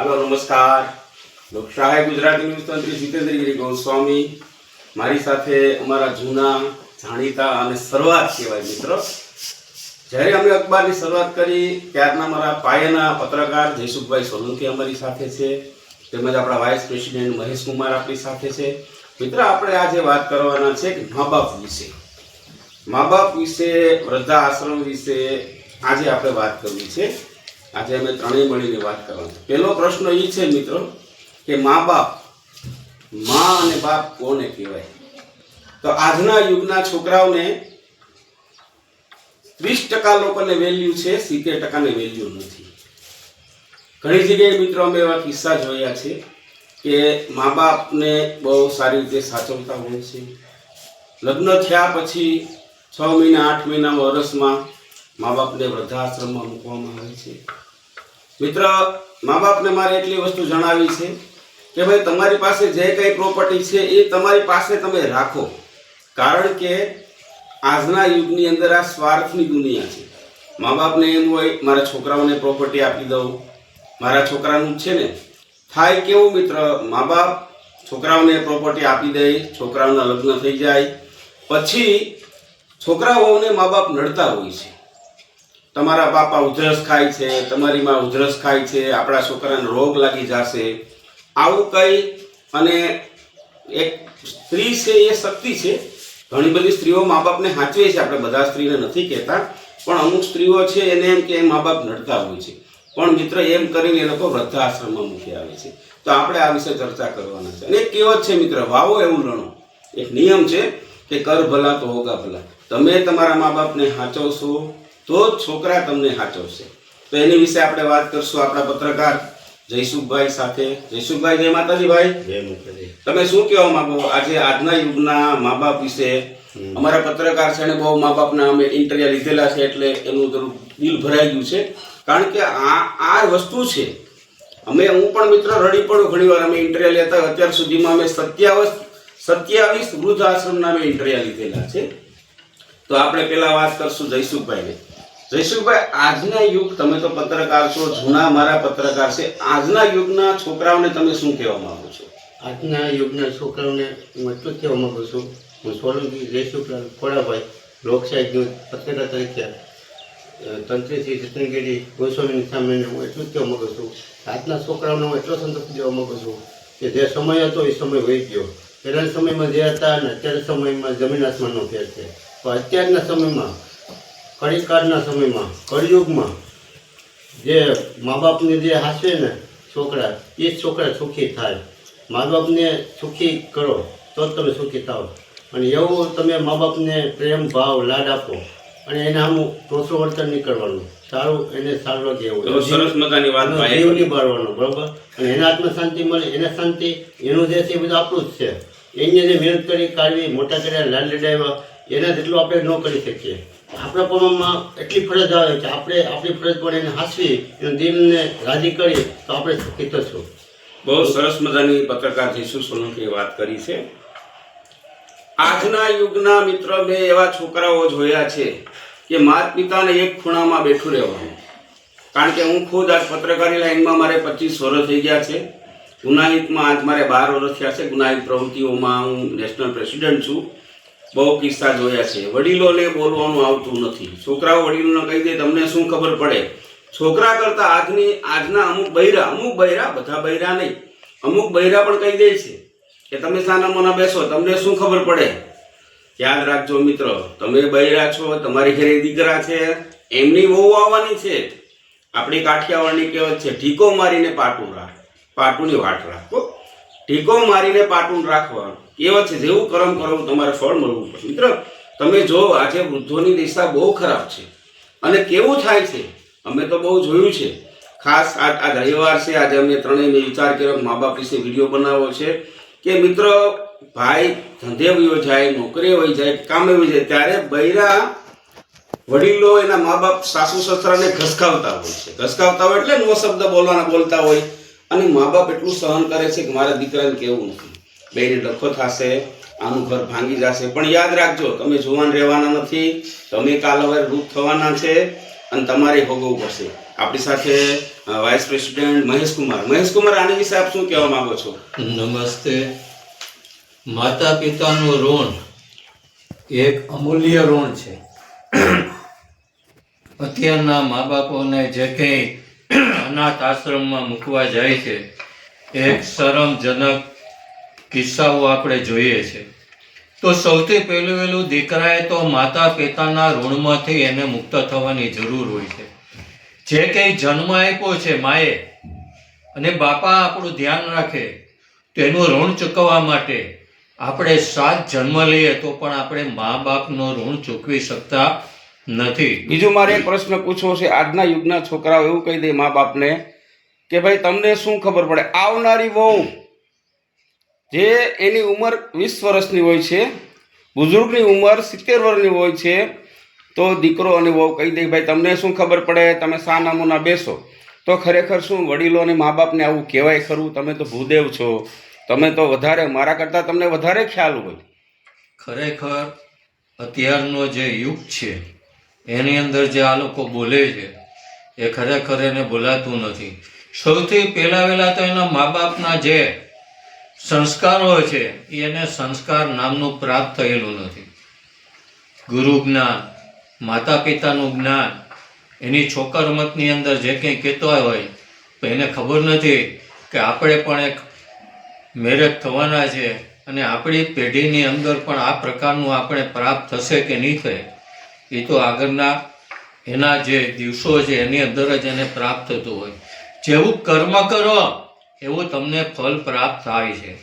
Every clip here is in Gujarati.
હાલો, નમસ્કાર. લોકશાહી ગુજરાતી ન્યૂઝ તંત્રી જીતેન્દ્રગીરી ગોસ્વામી, મારી સાથે અમારા જૂના જાણીતા અને શરૂઆત કહેવાય મિત્રો. જ્યારે અમે અખબારની શરૂઆત કરી, ત્યારના મારા પાયાના પત્રકાર જયસુખભાઈ સોલંકી અમારી સાથે છે, તેમજ આપણા વાઇસ પ્રેસિડેન્ટ મહેશ કુમાર આપણી સાથે છે. મિત્ર, આપણે આજે વાત કરવાના છે કે મા બાપ વિશે. મા બાપ વિશે, વૃદ્ધાશ્રમ વિશે આજે આપણે વાત કરવી છે. આજે અમે ત્રણેય મળીને વાત કરવાની પહેલો પ્રશ્ન એ છે મિત્રો કે મા બાપ, મા અને બાપ કોને કહેવાય? તો આજના યુગના છોકરાઓને ત્રીસ ટકા લોકોને વેલ્યુ છે, સિત્તેર ટકાને વેલ્યુ નથી. ઘણી જગ્યાએ મિત્રો અમે એવા કિસ્સા જોયા છે કે મા બાપને બહુ સારી રીતે સાચવતા હોય છે. લગ્ન થયા પછી છ મહિના, આઠ મહિના વર્ષમાં મા બાપને વૃદ્ધાશ્રમમાં મૂકવામાં આવે છે. મિત્ર મા બાપને મારે એટલી વસ્તુ જણાવી છે કે ભાઈ, તમારી પાસે જે કંઈ પ્રોપર્ટી છે, એ તમારી પાસે તમે રાખો. કારણ કે આજના યુગની અંદર આ સ્વાર્થની દુનિયા છે. મા બાપને એમ હોય, મારા છોકરાઓને પ્રોપર્ટી આપી દઉં. મારા છોકરાનું છે ને, થાય કેવું મિત્ર? મા બાપ છોકરાઓને પ્રોપર્ટી આપી દે, છોકરાઓના લગ્ન થઈ જાય. પછી છોકરાઓને મા બાપ નડતા હોય છે. તમારા બાપા ઉધરસ ખાય છે, તમારી માં ઉધરસ ખાય છે, આપણા છોકરાને રોગ લાગી જશે. આવું કંઈ અને એક સ્ત્રી છે એ શક્તિ છે. ઘણી બધી સ્ત્રીઓ મા બાપને સાચવે છે, આપણે બધા સ્ત્રીને નથી કહેતા. પણ અમુક સ્ત્રીઓ છે એને એમ કે મા બાપ નડતા હોય છે. પણ મિત્ર, એમ કરીને એ લોકો વૃદ્ધાશ્રમમાં મૂકી આવે છે. તો આપણે આ વિશે ચર્ચા કરવાના છે. અને એક કહેવત છે મિત્ર, વાવો એવું લણો. એક નિયમ છે કે કર ભલા તો હોગા ભલા. તમે તમારા મા બાપને સાચવશો તો છોકરા તમને સાચવશે. તો એની વિશે આપણે વાત કરશું આપણા પત્રકાર જયસુખભાઈ સાથે. જયસુખભાઈ જય માતાજી ભાઈ જય માતાજી તમે શું કહેવા માંગો? આજે આજના યુગના મા બાપ વિશે અમારા પત્રકાર છે ને બહુ મા બાપના અમે ઇન્ટરવ્યુ લીધેલા છે એટલે એનું થોડું દિલ ભરાઈ ગયું છે. કારણ કે આ આ વસ્તુ છે. અમે હું પણ મિત્ર રડી પડું ઘણી વાર અમે ઇન્ટરવ્યુ લેતા અત્યાર સુધીમાં અમે સત્યાવીસ સત્યાવીસ વૃદ્ધ આશ્રમના અમે ઇન્ટરવ્યુ લીધેલા છે. તો આપણે પેલા વાત કરશું જયસુખભાઈને. જયસુખભાઈ, આજના યુગ, તમે તો પત્રકાર છો, જૂના મારા પત્રકાર છે. આજના યુગના છોકરાઓને તમે શું કહેવા માંગો છો? આજના યુગના છોકરાઓને હું એટલું કહેવા માંગુ છું. હું સોલંકી જયશુકલાલ ખોડાભાઈ લોકશાહી પત્રકાર તરીકે તંત્રીથી તંત્રી જતનગીરી ગોસ્વામીની સામે હું એટલું જ કહેવા માંગુ છું. આજના છોકરાઓને હું એટલો સંતોષ દેવા માંગુ છું કે જે સમય હતો એ સમય વહી ગયો. પહેલાના સમયમાં જે હતા અને અત્યારના સમયમાં જમીન આસમાનનો ફેર છે. તો અત્યારના સમયમાં કળીકાળના સમયમાં કળિયુગમાં જે મા બાપને જે હાસે ને છોકરા એ જ છોકરા સુખી થાય. મા બાપને સુખી કરો તો જ તમે સુખી થાઓ અને એવું તમે મા બાપને પ્રેમ ભાવ લાડ આપો. અને એને આમ ટોસો વર્તન નહીં કરવાનું. સારું એને સારું લાગે એવું. સરસ મજાની વાત જીવ નહીં બરોબર? અને એને આત્મ શાંતિ મળે એને શાંતિ. એનું જે છે એ બધું આપણું જ છે. એને જે મહેનત કરી કાઢવી મોટા કર્યા લાડ લડાવ્યા એના જેટલું આપણે ન કરી શકીએ. આપણા પ્રમાણમાં એટલી ફરજ આવે કે આપણે આપણી ફરજ પણ એને હાસવી એના દિલને રાજી કરીએ તો આપણે સુખી થશું બહુ સરસ મજાની પત્રકાર જીસુ સોલંકીએ વાત કરી છે. આજના યુગના મિત્ર મેં એવા છોકરાઓ જોયા છે કે માતા પિતાને એક ખૂણામાં બેઠું રહેવાનું. કારણ કે હું ખુદ આજ પત્રકારી લાઈનમાં મારે પચીસ વર્ષ થઈ ગયા છે. ગુનાહિતમાં આજ મારે બાર વર્ષ થયા છે. ગુનાહિત પ્રવૃત્તિઓમાં હું નેશનલ પ્રેસિડેન્ટ છું. બહુ કિસ્સા જોયા છે. વડીલોને બોલવાનું આવતું નથી. છોકરાઓ વડીલોને કહી દે, તમને શું ખબર પડે? છોકરા કરતા આજની, આજના અમુક બૈરા અમુક બૈરા, બધા બૈરા નહીં. અમુક બૈરા પણ કહી દે છે કે, તમે સાના મોના બેસો, તમને શું ખબર પડે? યાદ રાખજો મિત્ર, તમે બૈરા છો, તમારી ઘરે દીકરા છે, એમની વહુ આવવાની છે. આપણી કાઠિયાવાડની કહેવત છે, ઢીકો મારીને પાટું રાખ, પાટુંની વાટ રાખો. ઢીકો મારીને પાટું રાખવાનું કહેવત છે, જેવું કરમ કરો તમારે ફળ મળવું પડશે. મિત્ર, તમે જો આજે વૃદ્ધોની દિશા બહુ ખરાબ છે અને કેવું થાય છે? અમે તો બહુ જોયું છે. ખાસ આ આ રવિવાર છે, આજે અમે ત્રણેય વિચાર કર્યો મા બાપ વિશે વીડિયો બનાવ્યો છે કે મિત્રો, ભાઈ ધંધે વયો જાય, નોકરી વહી જાય, કામે વહી જાય, ત્યારે બૈરા વડીલો એના મા બાપ સાસુ સસરાને ઘસકાવતા હોય છે. ઘસકાવતા હોય એટલે નો શબ્દ બોલવાના, બોલતા હોય અને મા બાપ એટલું સહન કરે છે કે મારા દીકરાને કેવું નથી. બેને ડખો થશે, આનું ઘર ભાંગી જશે. પણ યાદ રાખજો, તમે જુવાન રહેવાના નથી, તમે કાલ હવે રૂપ થવાના છે અને તમારે ભોગવવું પડશે. આપણી સાથે વાઇસ પ્રેસિડેન્ટ મહેશકુમાર મહેશકુમાર આની વિશે આપ શું કહેવા માંગો છો? નમસ્તે. માતા પિતાનું ઋણ એક અમૂલ્ય ઋણ છે. અત્યારના મા બાપોને જે કંઈ અનાથ આશ્રમમાં મૂકવા જાય છે એક શરમજનક કિસ્સાઓ આપણે જોઈએ છે. તો સૌથી પહેલું વહેલું દીકરાએ તો માતા પિતાના ઋણમાંથી એને મુક્ત થવાની જરૂર હોય છે. જે કંઈ જન્મ આપ્યો છે માએ અને બાપા આપણું ધ્યાન રાખે તો એનું ઋણ ચૂકવવા માટે આપણે સાત જન્મ લઈએ તો પણ આપણે મા બાપનો ઋણ ચૂકવી શકતા નથી. બીજું મારે એક પ્રશ્ન પૂછવો છે. આજના યુગના છોકરાઓ એવું કહી દે મા બાપને કે, ભાઈ, તમને શું ખબર પડે? આવનારી વહુ જે એની ઉંમર વીસ વર્ષની હોય છે, બુઝુર્ગની ઉંમર સિત્તેર વર્ષની હોય છે, તો દીકરો અને વહુ કહી દે, ભાઈ, તમને શું ખબર પડે? તમે શા નામોના બેસો? તો ખરેખર શું, વડીલો અને મા બાપને આવું કહેવાય ખરું? તમે તો ભૂદેવ છો. તમે તો વધારે, મારા કરતાં તમને વધારે ખ્યાલ હોય. ખરેખર અત્યારનો જે યુગ છે, એની અંદર જે આ લોકો બોલે છે, એ ખરેખર એને બોલાતું નથી. સૌથી પહેલાં વહેલા તો એના મા બાપના જે સંસ્કારો છે એ એને સંસ્કાર નામનું પ્રાપ્ત થયેલું નથી. ગુરુ જ્ઞાન માતા પિતાનું જ્ઞાન, એની છોકરમતની અંદર જે કંઈ કહેતો હોય, તો એને ખબર નથી કે આપણે પણ એક મેરેજ થવાના છે અને આપણી પેઢીની અંદર પણ આ પ્રકારનું આપણે પ્રાપ્ત થશે કે નહીં થાય એ તો આગળના એના જે દિવસો છે, એની અંદર જ એને પ્રાપ્ત થતું હોય. જેવું કર્મ કરો એવું તમને ફળ પ્રાપ્ત થાય છે.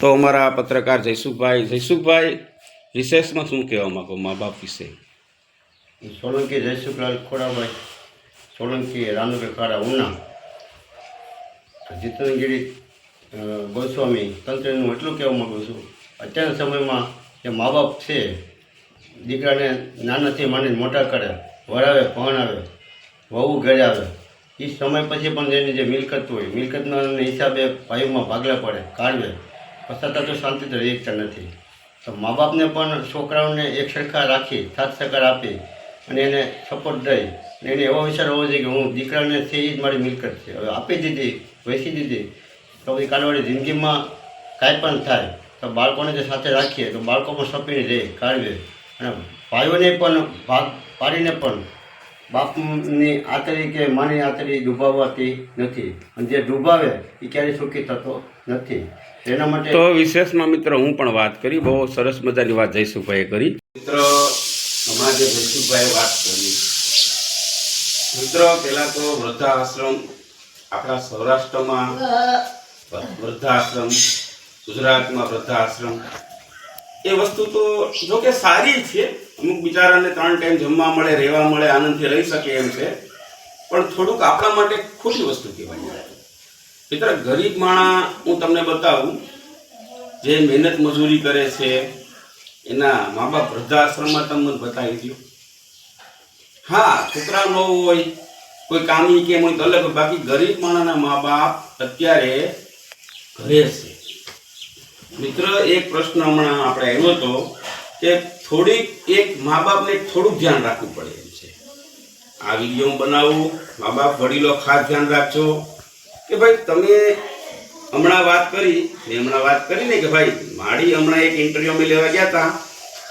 તો અમારા પત્રકાર જયસુખભાઈ જયસુખભાઈ વિશેષમાં શું કહેવા માગો મા બાપ વિશે? સોલંકી જયસુખલાલ ખોડાભાઈ સોલંકી રાનુભાઈ ખારા ઉના જીતનગીરી ગોસ્વામી તંત્રનું એટલું કહેવા માગું છું અત્યારના સમયમાં જે મા બાપ છે દીકરાને નાનાથી માંડીને મોટા કરે વરાવે ભણાવે વહુ ઘરે આવે એ સમય પછી પણ જેની જે મિલકત હોય, મિલકતના હિસાબે ભાઈઓમાં ભાગલા પડે, કાઢવે. પછાતા તો શાંતિથી રહી શકતા નથી. તો મા બાપને પણ છોકરાઓને એક સરખા રાખી, સાથ સહકાર આપી અને એને સપોર્ટ દઈ. અને એને એવો વિચાર હોવો જોઈએ કે હું દીકરાને છે એ જ મારી મિલકત છે. હવે આપી દીધી, વેચી દીધી, તો પછી કાલવાળી જિંદગીમાં કાંઈ પણ થાય. તો બાળકોને જે સાથે રાખીએ તો બાળકો પણ સપીને રહે કાઢવે. અને ભાઈઓને પણ ભાગ પાડીને પણ બાપની આતરી કે માની આતરી ડૂબાવાતી નથી. અને જે ડૂબાવે એ ક્યારેય સુખી થતો નથી. એના માટે તો વિશેષમાં મિત્ર હું પણ વાત કરી. બહુ સરસ મજાની વાત જયસુભાઈએ કરી. મિત્ર હમણાં જે જયસુભાઈએ વાત કરી. મિત્ર પહેલાં તો વૃદ્ધાશ્રમ આપણા સૌરાષ્ટ્રમાં વૃદ્ધાશ્રમ ગુજરાતમાં વૃદ્ધાશ્રમ એ વસ્તુ તો જો કે સારી છે. અમુક બિચારાને ત્રણ ટાઈમ જમવા મળે, રહેવા મળે, આનંદથી રહી શકે એમ છે. પણ થોડુંક આપણા માટે ખોટી વસ્તુ કહેવાય. મિત્ર, ગરીબ માણા, હું તમને બતાવું, જે મહેનત મજૂરી કરે છે, એના મા બાપ વૃદ્ધાશ્રમમાં તમને મને બતાવી દો હા છોકરા ન હોય, કોઈ કામી કેમ હોય તો અલગ બાકી ગરીબ માણાના મા બાપ અત્યારે ઘરે છે. મિત્ર, એક પ્રશ્ન હમણાં આપણે આવ્યો હતો કે થોડીક એક મા બાપને થોડુંક ધ્યાન રાખવું પડે એમ છે. આ વીડિયો હું બનાવું, મા બાપ વડીલો ખાસ ધ્યાન રાખજો કે ભાઈ તમે હમણાં વાત કરી, મેં હમણાં વાત કરી ને કે ભાઈ માડી હમણાં એક ઇન્ટરવ્યુ અમે લેવા ગયા હતા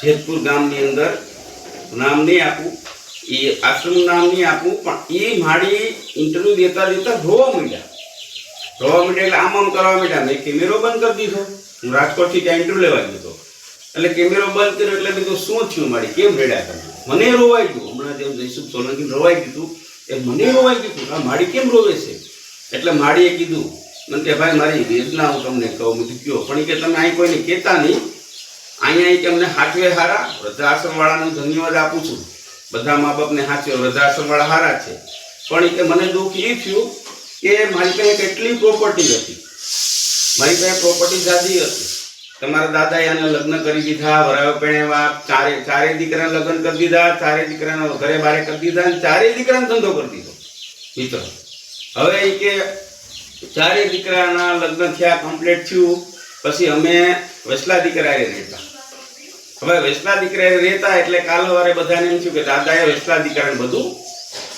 જેતપુર ગામની અંદર. નામ નહીં આપું, એ આશ્રમનું નામ નહીં આપું, પણ એ માડી ઇન્ટરવ્યુ દેતા દેતા રોવા માંડ્યા. રોવા માંડ્યા એટલે આમ આમ કરવા માંડ્યા. મેં કેમેરો બંધ કરી દીધો. હું રાજકોટથી ત્યાં ઇન્ટરવ્યુ લેવા ગયો હતો. એટલે કેમેરો બંધ કર્યો એટલે કીધું, શું થયું મારી? કેમ રેડ્યા તમે? મને રોવાઈ ગયું. હમણાં જેમ જયસુખ સોલંકી રોવાઈ ગયું એ મને રોવાઈ ગયું આ માડી કેમ રોવે છે? એટલે માડીએ કીધું, મને કે ભાઈ, મારી વેદના હું તમને કહું. કીધું, કયો? પણ કે તમે અહીં કોઈને કહેતા નહીં. અહીંયા અહીં કે અમને હાચવે હારા, વૃદ્ધાશ્રમવાળાને ધન્યવાદ આપું છું. બધા મા બાપને હાચવે વૃદ્ધાશ્રમવાળા હારા છે. પણ એ મને દુઃખ એ થયું કે મારી પાસે કેટલી પ્રોપર્ટી હતી. મારી પાસે પ્રોપર્ટી જાદી હતી. તમારા દાદા એને લગ્ન કરી દીધા, વરાયો પહેણેવા ચારે ચારે દીકરાને લગ્ન કરી દીધા, ચારે દીકરાને ઘરે બારે કરી દીધા અને ચારે દીકરાને ધંધો કરી દીધો. મિત્રો, હવે એ કે ચારે દીકરાના લગ્ન થયા કમ્પ્લીટ થયું, પછી અમે વસલા દીકરાએ રહેતા. હવે વેસલા દીકરાએ રહેતા એટલે કાલવારે બધાને એમ થયું કે દાદાએ વેસલા દીકરાને બધું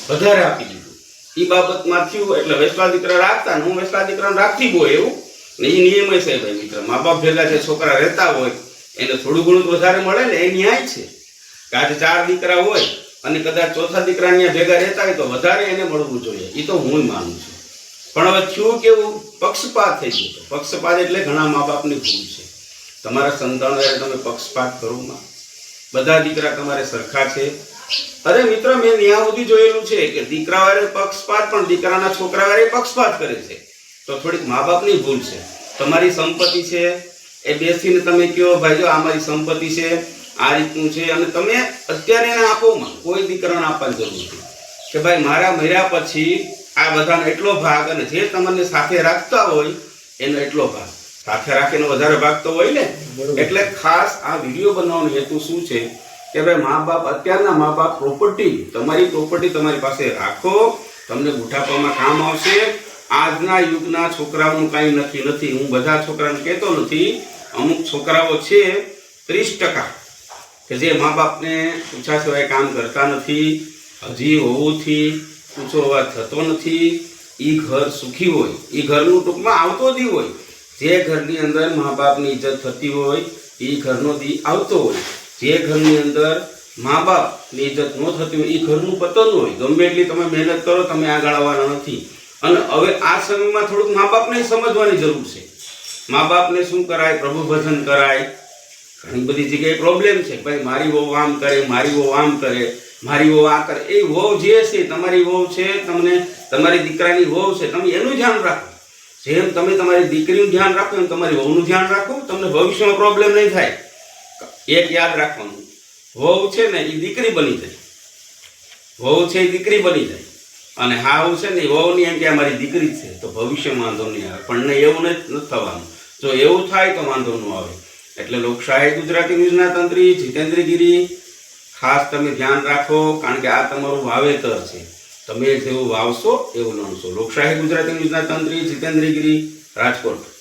વધારે આપી દીધું. એ બાબતમાં થયું એટલે વેસલા દીકરા રાખતા હું વેસલા દીકરાને રાખતી હોય એવું ને એ નિયમ છે ભાઈ મિત્ર. મા બાપ ભેગા જે છોકરા રહેતા હોય, એને થોડું ઘણું વધારે મળે ને, એ ન્યાય છે. કે આજે ચાર દીકરા હોય અને કદાચ ચોથા દીકરા ત્યાં ભેગા રહેતા હોય તો વધારે એને મળવું જોઈએ. એ તો હું માનું છું. પણ હવે થયું કેવું? પક્ષપાત થઈ ગયું પક્ષપાત એટલે ઘણા મા બાપની ભૂલ છે. તમારા સંતાનો તમે પક્ષપાત કરો માં, બધા દીકરા તમારે સરખા છે. અરે મિત્ર, મેં ત્યાં સુધી જોયેલું છે કે દીકરા વાળે પક્ષપાત, પણ દીકરાના છોકરા વાળે પક્ષપાત કરે છે. તો થોડીક મા બાપની ભૂલ છે. તમારી સંપત્તિ છે એ બેસીને તમે કહો ભાઈ જો આ મારી સંપત્તિ છે આ રીતનું છે અને તમે અત્યારે એને આપો કોઈ દીકરાને આપવાની જરૂર નથી. કે ભાઈ મારા મર્યા પછી આ બધાનો એટલો ભાગ અને જે તમને સાથે રાખતા હોય એનો એટલો ભાગ. સાથે રાખીને વધારે ભાગ તો હોય ને. એટલે ખાસ આ વીડિયો બનાવવાનો હેતુ શું છે કે ભાઈ મા બાપ અત્યારના મા બાપ પ્રોપર્ટી તમારી પ્રોપર્ટી તમારી પાસે રાખો. તમને બુઢાપામાં કામ આવશે. આજના યુગના છોકરાઓનું કાંઈ નક્કી નથી. હું બધા છોકરાને કહેતો નથી. અમુક છોકરાઓ છે ત્રીસ ટકા કે જે મા બાપને પૂછા સિવાય કામ કરતા નથી, હજી હોવુંથી પૂછો અવાજ થતો નથી. એ ઘર સુખી હોય. એ ઘરનું ટૂંકમાં આવતો દી હોય. જે ઘરની અંદર મા બાપની ઇજ્જત થતી હોય એ ઘરનો દી આવતો હોય. જે ઘરની અંદર મા બાપની ઇજ્જત ન થતી હોય એ ઘરનું પતન હોય. ગમે એટલી તમે મહેનત કરો, તમે આગળ આવવાના નથી. અને હવે આ સમયમાં થોડુંક મા બાપને સમજવાની જરૂર છે. મા બાપને શું કરાય? પ્રભુ ભજન કરાય. ઘણી બધી જગ્યાએ પ્રોબ્લેમ છે. ભાઈ, મારી વહુ આમ કરે, મારી વહુ આમ કરે, મારી વહુ આ કરે. એ વહુ જે છે, તમારી વહુ છે, તમને તમારી દીકરાની વહુ છે, તમે એનું ધ્યાન રાખો. જેમ તમે તમારી દીકરીનું ધ્યાન રાખો, એમ તમારી વહુનું ધ્યાન રાખો. તમને ભવિષ્યમાં પ્રોબ્લેમ નહીં થાય. એક યાદ રાખવાનું. વહુ છે ને એ દીકરી બની જાય. વહુ છે એ દીકરી બની જાય. અને હાવ છે ને વહુની એમ કે આ મારી દીકરી છે. તો ભવિષ્ય વાંધો નહીં આવે. પણ એવું નથી થવાનું. જો એવું થાય તો વાંધો ન આવે. એટલે લોકશાહી ગુજરાતી ન્યૂઝના તંત્રી, જીતેન્દ્રગીરી, ખાસ તમે ધ્યાન રાખો, કારણ કે આ તમારું વાવેતર છે. તમે જેવું વાવશો, એવું લણશો લોકશાહી ગુજરાતી ન્યૂઝના તંત્રી, જીતેન્દ્રગીરી, રાજકોટ.